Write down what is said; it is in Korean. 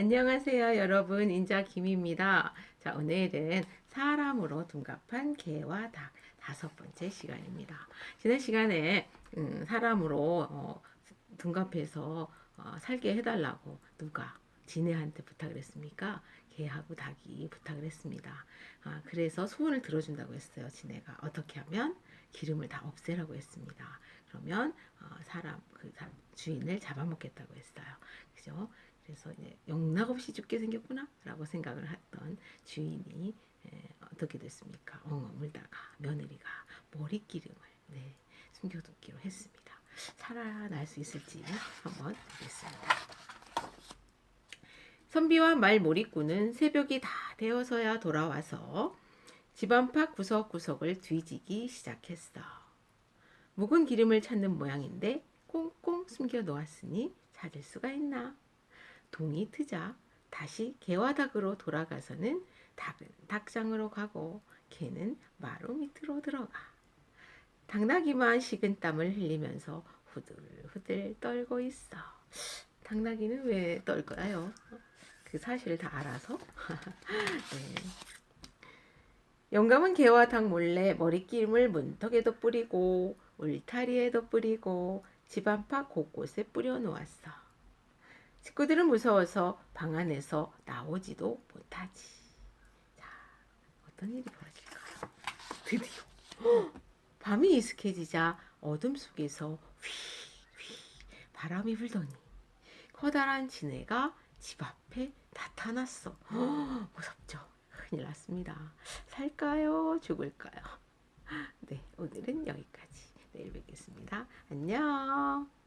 안녕하세요, 여러분. 인자 김입니다. 자, 오늘은 사람으로 둔갑한 개와 닭 다섯 번째 시간입니다. 지난 시간에 음, 사람으로 어, 둔갑해서 어, 살게 해달라고 누가 지네한테 부탁을 했습니까? 개하고 닭이 부탁을 했습니다. 아, 그래서 소원을 들어준다고 했어요. 지네가 어떻게 하면 기름을 다 없애라고 했습니다. 그러면 어, 사람 그 사람 주인을 잡아먹겠다고 했어요. 그죠? 그래서 이제 영락 없이 죽게 생겼구나라고 생각을 했던 주인이 에, 어떻게 됐습니까? 엉엉 울다가 며느리가 머리 기름을 네, 숨겨두기로 했습니다. 살아날 수 있을지 한번 보겠습니다. 선비와 말몰이꾼은 새벽이 다 되어서야 돌아와서 집 안팎 구석구석을 뒤지기 시작했어. 묵은 기름을 찾는 모양인데 꽁꽁 숨겨 놓았으니 찾을 수가 있나? 동이 트자 다시 개와 닭으로 돌아가서는 닭은 닭장으로 가고 개는 마루 밑으로 들어가. 당나귀만 식은 땀을 흘리면서 후들후들 떨고 있어. 당나귀는 왜 떨까요? 그 사실을 다 알아서. 네. 영감은 개와 닭 몰래 머리기름을 문턱에도 뿌리고 울타리에도 뿌리고 집 안팎 곳곳에 뿌려 놓았어. 식구들은 무서워서 방 안에서 나오지도 못하지. 자, 어떤 일이 벌어질까요? 드디어 헉, 밤이 익숙해지자 어둠 속에서 휘휘 바람이 불더니 커다란 지네가 집 앞에 나타났어. 헉, 무섭죠? 큰일 났습니다. 살까요? 죽을까요? 네, 오늘은 여기까지. 내일 뵙겠습니다. 안녕.